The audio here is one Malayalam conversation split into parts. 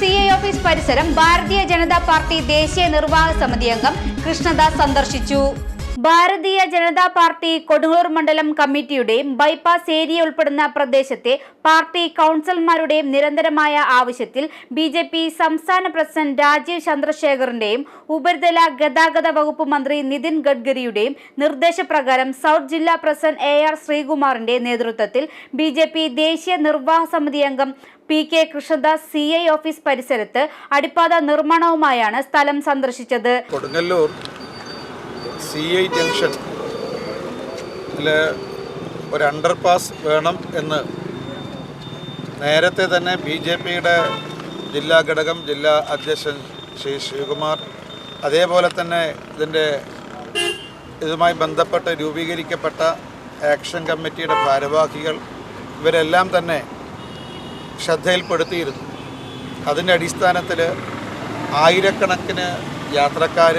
സി ഐ ഓഫീസ് പരിസരം ഭാരതീയ ജനതാ പാർട്ടി ദേശീയ നിർവാഹക സമിതി അംഗം കൃഷ്ണദാസ് സന്ദർശിച്ചു. ഭാരതീയ ജനതാ പാർട്ടി കൊടുങ്ങൂർ മണ്ഡലം കമ്മിറ്റിയുടെയും ബൈപ്പാസ് ഏരിയ ഉൾപ്പെടുന്ന പ്രദേശത്തെ പാർട്ടി കൗൺസിലർമാരുടെയും നിരന്തരമായ ആവശ്യത്തിൽ ബി ജെ പി സംസ്ഥാന പ്രസിഡന്റ് രാജീവ് ചന്ദ്രശേഖറിന്റെയും ഉപരിതല ഗതാഗത വകുപ്പ് മന്ത്രി നിതിൻ ഗഡ്കരിയുടെയും നിർദ്ദേശപ്രകാരം സൗത്ത് ജില്ലാ പ്രസിഡന്റ് എ ആർ ശ്രീകുമാറിന്റെ നേതൃത്വത്തിൽ ബി ജെ പി ദേശീയ നിർവാഹ സമിതി അംഗം P K Krishnadas C I office പരിസരത്ത് അടിപ്പാത നിർമ്മാണവുമായാണ് സ്ഥലം സന്ദർശിച്ചത്. കൊടുങ്ങല്ലൂർ സി ഐ ജംഗ്ഷൻ ഒരു അണ്ടർ പാസ് വേണം എന്ന്. നേരത്തെ തന്നെ ബി ജെ പിയുടെ ജില്ലാ ഘടകം ജില്ലാ അധ്യക്ഷൻ ശ്രീ ശിവകുമാർ അതേപോലെ തന്നെ ഇതിന്റെ ഇതുമായി ബന്ധപ്പെട്ട് രൂപീകരിക്കപ്പെട്ട ആക്ഷൻ കമ്മിറ്റിയുടെ ഭാരവാഹികൾ ഇവരെല്ലാം തന്നെ ശ്രദ്ധയിൽപ്പെടുത്തിയിരുന്നു. അതിന്റെ അടിസ്ഥാനത്തിൽ ആയിരക്കണക്കിന് യാത്രക്കാർ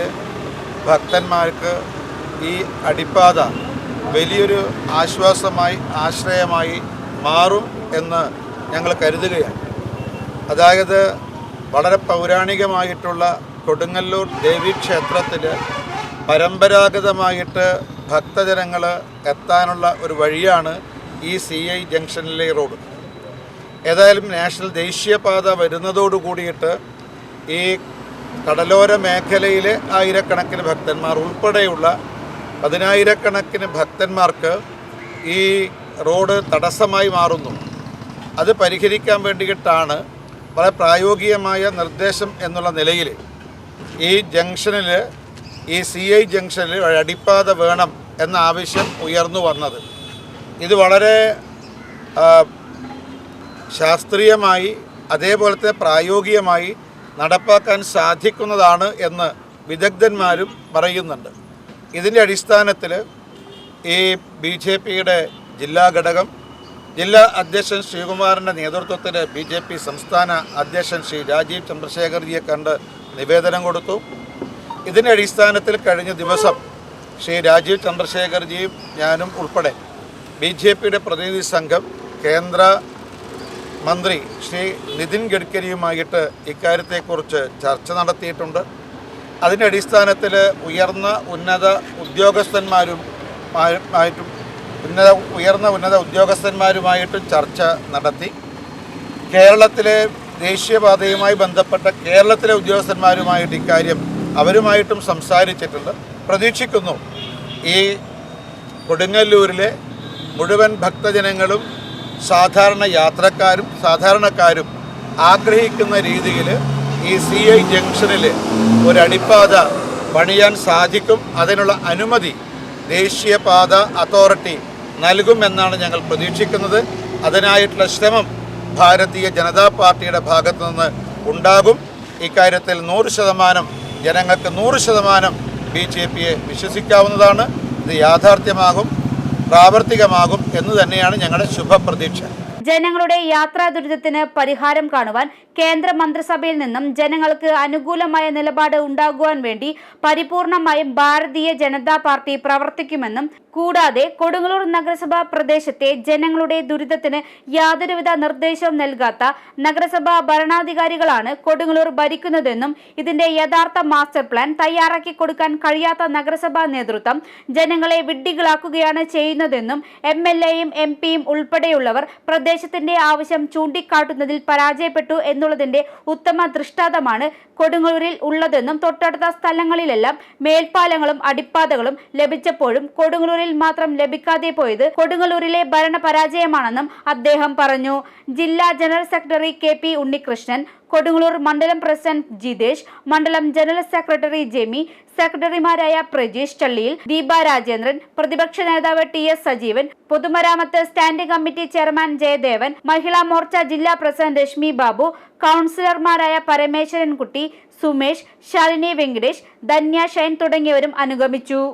ഭക്തന്മാർക്ക് ഈ അടിപ്പാത വലിയൊരു ആശ്വാസമായി ആശ്രയമായി മാറും എന്ന് ഞങ്ങൾ കരുതുകയാണ്. അതായത് വളരെ പൗരാണികമായിട്ടുള്ള കൊടുങ്ങല്ലൂർ ദേവീക്ഷേത്രത്തിൽ പരമ്പരാഗതമായിട്ട് ഭക്തജനങ്ങൾ എത്താനുള്ള ഒരു വഴിയാണ് ഈ സി ഐ ജംഗ്ഷനിലെ റോഡ്. ഏതായാലും നാഷണൽ ദേശീയപാത വരുന്നതോടു കൂടിയിട്ട് ഈ കടലോര മേഖലയിലെ ആയിരക്കണക്കിന് ഭക്തന്മാർ ഉൾപ്പെടെയുള്ള പതിനായിരക്കണക്കിന് ഭക്തന്മാർക്ക് ഈ റോഡ് തടസ്സമായി മാറുന്നു. അത് പരിഹരിക്കാൻ വേണ്ടിയിട്ടാണ് വളരെ പ്രായോഗികമായ നിർദ്ദേശം എന്നുള്ള നിലയിൽ ഈ ജംഗ്ഷനിൽ ഈ സി ഐ ജംഗ്ഷനിൽ അടിപ്പാത വേണം എന്ന ആവശ്യം ഉയർന്നു വന്നത്. ഇത് വളരെ ശാസ്ത്രീയമായി അതേപോലെ തന്നെ പ്രായോഗികമായി നടപ്പാക്കാൻ സാധിക്കുന്നതാണ് എന്ന് വിദഗ്ധന്മാരും പറയുന്നുണ്ട്. ഇതിന്റെ അടിസ്ഥാനത്തിൽ ഈ ബി ജെ പിയുടെ ജില്ലാ ഘടകം ജില്ലാ അധ്യക്ഷൻ ശ്രീകുമാറിന്റെ നേതൃത്വത്തിൽ ബി ജെ പി സംസ്ഥാന അധ്യക്ഷൻ ശ്രീ രാജീവ് ചന്ദ്രശേഖർജിയെ കണ്ട് നിവേദനം കൊടുത്തു. ഇതിന്റെ അടിസ്ഥാനത്തിൽ കഴിഞ്ഞ ദിവസം ശ്രീ രാജീവ് ചന്ദ്രശേഖർജിയും ഞാനും ഉൾപ്പെടെ ബി ജെ പിയുടെ പ്രതിനിധി സംഘം കേന്ദ്ര മന്ത്രി ശ്രീ നിതിൻ ഗഡ്കരിയുമായിട്ട് ഇക്കാര്യത്തെക്കുറിച്ച് ചർച്ച നടത്തിയിട്ടുണ്ട്. അതിന്റെ അടിസ്ഥാനത്തിൽ ഉയർന്ന ഉന്നത ഉദ്യോഗസ്ഥന്മാരും ആയും- ആയിട്ടും ഉന്നത ഉയർന്ന ഉന്നത ഉദ്യോഗസ്ഥന്മാരുമായിട്ടും ചർച്ച നടത്തി. കേരളത്തിലെ ദേശീയപാതയുമായി ബന്ധപ്പെട്ട കേരളത്തിലെ ഉദ്യോഗസ്ഥന്മാരുമായിട്ട് ഇക്കാര്യം അവരുമായിട്ടും സംസാരിച്ചിട്ടുണ്ട്. പ്രതീക്ഷിക്കുന്നു ഈ കൊടുങ്ങല്ലൂരിലെ മുഴുവൻ ഭക്തജനങ്ങളും സാധാരണ യാത്രക്കാരും സാധാരണക്കാരും ആഗ്രഹിക്കുന്ന രീതിയിൽ ഈ സി ഐ ജംഗ്ഷനിൽ ഒരടിപ്പാത പണിയാൻ സാധിക്കും. അതിനുള്ള അനുമതി ദേശീയപാത അതോറിറ്റി നൽകുമെന്നാണ് ഞങ്ങൾ പ്രതീക്ഷിക്കുന്നത്. അതിനായിട്ടുള്ള ശ്രമം ഭാരതീയ ജനതാ പാർട്ടിയുടെ ഭാഗത്തു നിന്ന് ഉണ്ടാകും. ഇക്കാര്യത്തിൽ നൂറ് ശതമാനം ജനങ്ങൾക്ക് നൂറ് ശതമാനം ബി ജെ പിയെ വിശ്വസിക്കാവുന്നതാണ്. ഇത് യാഥാർത്ഥ്യമാകും. പ്രാവർത്തികമാകും എന്ന് തന്നെയാണ് ഞങ്ങളുടെ ശുഭപ്രതീക്ഷ. ജനങ്ങളുടെ യാത്രാ ദുരിതത്തിന് പരിഹാരം കാണുവാൻ കേന്ദ്ര മന്ത്രിസഭയിൽ നിന്നും ജനങ്ങൾക്ക് അനുകൂലമായ നിലപാട് ഉണ്ടാകുവാൻ വേണ്ടി പരിപൂർണമായും ഭാരതീയ ജനതാ പാർട്ടി പ്രവർത്തിക്കുമെന്നും കൂടാതെ കൊടുങ്ങല്ലൂർ നഗരസഭാ പ്രദേശത്തെ ജനങ്ങളുടെ ദുരിതത്തിന് യാതൊരുവിധ നിർദ്ദേശവും നൽകാത്ത നഗരസഭാ ഭരണാധികാരികളാണ് കൊടുങ്ങല്ലൂർ ഭരിക്കുന്നതെന്നും ഇതിന്റെ യഥാർത്ഥ മാസ്റ്റർ പ്ലാൻ തയ്യാറാക്കി കൊടുക്കാൻ കഴിയാത്ത നഗരസഭാ നേതൃത്വം ജനങ്ങളെ വിഡ്ഢികളാക്കുകയാണ് ചെയ്യുന്നതെന്നും എം എൽ എയും എം പിയും ഉൾപ്പെടെയുള്ളവർ പ്രദേശത്തിന്റെ ആവശ്യം ചൂണ്ടിക്കാട്ടുന്നതിൽ പരാജയപ്പെട്ടു എന്നുള്ളതിന്റെ ഉത്തമ ദൃഷ്ടാന്തമാണ് കൊടുങ്ങല്ലൂരിൽ ഉള്ളതെന്നും തൊട്ടടുത്ത സ്ഥലങ്ങളിലെല്ലാം മേൽപ്പാലങ്ങളും അടിപ്പാതകളും ലഭിച്ചപ്പോഴും കൊടുങ്ങല്ലൂരിൽ മാത്രം ലഭിക്കാതെ പോയത് കൊടുങ്ങല്ലൂരിലെ ഭരണ പരാജയമാണെന്നും അദ്ദേഹം പറഞ്ഞു. ജില്ലാ general secretary K P Unnikrishnan Kodungallur മണ്ഡലം പ്രസിഡന്റ് ജിതേഷ് മണ്ഡലം ജനറൽ സെക്രട്ടറി ജെമി സെക്രട്ടറിമാരായ പ്രജീഷ് ചള്ളിയിൽ ദീപ രാജേന്ദ്രൻ പ്രതിപക്ഷ നേതാവ് ടി എസ് സജീവൻ പൊതുമരാമത്ത് standing committee chairman Jayadevan Mahila Morcha ജില്ലാ പ്രസിഡന്റ് രശ്മി ബാബു കൗൺസിലർമാരായ പരമേശ്വരൻകുട്ടി സുമേഷ് ശാലിനി വെങ്കടേഷ് ധന്യ ഷൈൻ തുടങ്ങിയവരും അനുഗമിച്ചു.